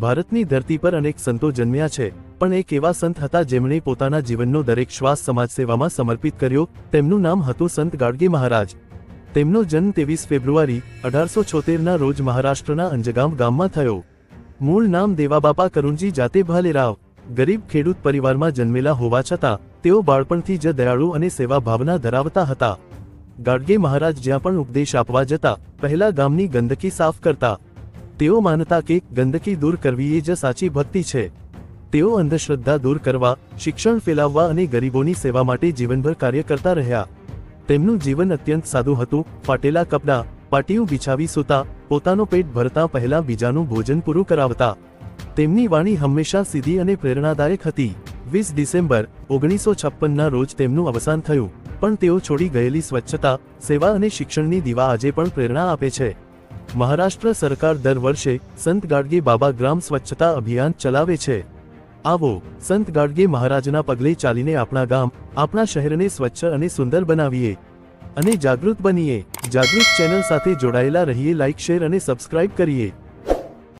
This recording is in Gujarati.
ભારતની ધરતી પર અનેક સંતો જન્મ્યા છે, પણ એક એવા સંત હતા જેમણે પોતાના જીવનનો દરેક શ્વાસ સમાજસેવામાં સમર્પિત કર્યો, તેમનું નામ હતું સંત ગાડગે મહારાજ. તેમનો જન્મ ત્રેવીસ ફેબ્રુઆરી, અઢારસો છોતેરના રોજ મહારાષ્ટ્રના અંજગામ ગામમાં થયો. મૂળ નામ દેવાબાપા કરુણજી જાતે ભાલેરાવ. ગરીબ ખેડૂત પરિવારમાં જન્મેલા હોવા છતાં, તેઓ બાળપણથી જ દયાળુ અને સેવા ભાવના ધરાવતા હતા. ગાડગે મહારાજ જ્યાં પણ ઉપદેશ આપવા જતા, પહેલા ગામની ગંદકી સાફ કરતા તેઓ માનતા કે ગંદકી દૂર કરવી એ જ સાચી ભક્તિ છે. તેઓ અંધશ્રદ્ધા દૂર કરવા, શિક્ષણ ફેલાવવા અને ગરીબોની સેવા માટે જીવનભર કાર્ય કરતા રહ્યા. તેમનું જીવન અત્યંત સાદું હતું, ફાટેલા કપડાં, પાટિયું બિછાવી સૂતા, પોતાનું પેટ ભરતા પહેલા બીજાનું ભોજન પૂરું કરાવતા. તેમની વાણી હંમેશા સીધી અને પ્રેરણાદાયક હતી. વીસ ડિસેમ્બર, ઓગણીસો છપ્પનના રોજ તેમનું અવસાન થયું, પણ તેઓ છોડી ગયેલી સ્વચ્છતા, સેવા અને શિક્ષણની દીવા આજે પણ પ્રેરણા આપે છે. મહારાષ્ટ્ર સરકાર દર વર્ષે સંત ગાડગે બાબા ગ્રામ સ્વચ્છતા અભિયાન ચલાવે છે. આવો, સંત ગાડગે મહારાજના પગલે ચાલીને આપણા ગામ, આપણા શહેરને સ્વચ્છ અને સુંદર બનાવીએ. અને જાગૃત બનીએ. જાગૃત ચેનલ સાથે જોડાયેલા રહીએ લાઇક શેર અને સબસ્ક્રાઇબ કરીએ.